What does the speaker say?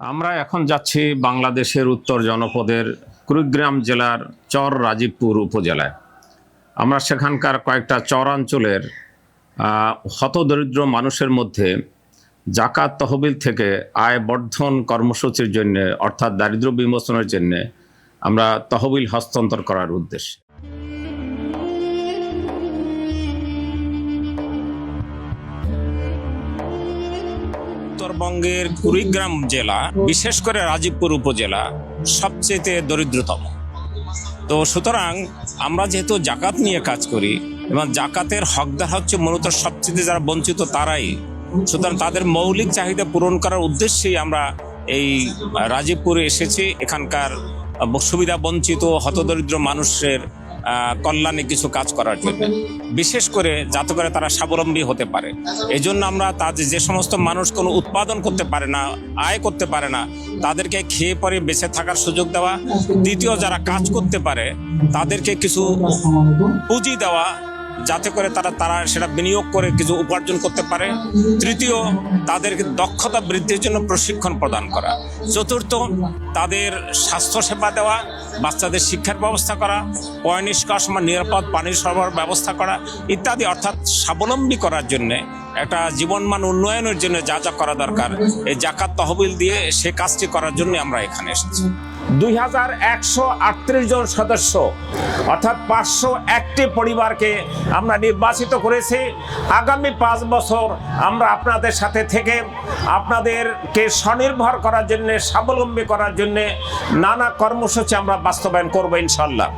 আমরা এখন যাচ্ছি বাংলাদেশের উত্তর জনপদের কুড়িগ্রাম জেলার চর রাজীবপুর উপজেলায়। আমরা সেখানকার কয়েকটা চরাঞ্চলের হতদরিদ্র মানুষের মধ্যে জাকাত তহবিল থেকে আয় বর্ধন কর্মসূচির জন্য, অর্থাৎ দারিদ্র্য বিমোচনের জন্য, আমরা তহবিল হস্তান্তর করার উদ্দেশ্যে। উত্তরবঙ্গের কুড়িগ্রাম জেলা, বিশেষ করে রাজীবপুর উপজেলা সবচেয়ে দরিদ্রতম। তো সুতরাং আমরা যেহেতু জাকাত নিয়ে কাজ করি এবং জাকাতের হকদার হচ্ছে মূলত সবচেয়ে যারা বঞ্চিত তারাই, সুতরাং তাদের মৌলিক চাহিদা পূরণ করার উদ্দেশ্যেই আমরা এই রাজীবপুরে এসেছি। এখানকার সুবিধা বঞ্চিত, হতদরিদ্র মানুষের কল্যাণে কিছু কাজ করার জন্য। বিশেষ করে যাতে করে তারা স্বাবলম্বী হতে পারে। এই জন্য আমরা তাদের যে সমস্ত মানুষ কোনো উৎপাদন করতে পারে না, আয় করতে পারে না, তাদেরকে খেয়ে পরে বেঁচে থাকার সুযোগ দেওয়া। দ্বিতীয়, যারা কাজ করতে পারে, তাদেরকে কিছু পুঁজি দেওয়া যাতে করে তারা তারা সেটা বিনিয়োগ করে কিছু উপার্জন করতে পারে। তৃতীয় তাদেরকে দক্ষতা বৃদ্ধির জন্য প্রশিক্ষণ প্রদান করা। চতুর্থ, তাদের স্বাস্থ্যসেবা দেওয়া, বাচ্চাদের শিক্ষার ব্যবস্থা করা, পয় নিষ্কাশন নিরাপদ পানির সরবরাহ ব্যবস্থা করা ইত্যাদি, অর্থাৎ স্বাবলম্বী করার জন্য একটা জীবনমান উন্নয়নের জন্য যা যা করা দরকার। এই জাকাত তহবিল দিয়ে সে কাজটি করার জন্য আমরা এখানে এসেছি। দুই হাজার একশো আটত্রিশ জন সদস্য, অর্থাৎ পাঁচশো একটি পরিবারকে আমরা নির্বাচিত করেছি। আগামী পাঁচ বছর আমরা আপনাদের সাথে থেকে আপনাদেরকে স্বনির্ভর করার জন্যে, স্বাবলম্বী করার জন্যে নানা কর্মসূচি আমরা বাস্তবায়ন করব ইনশাল্লাহ।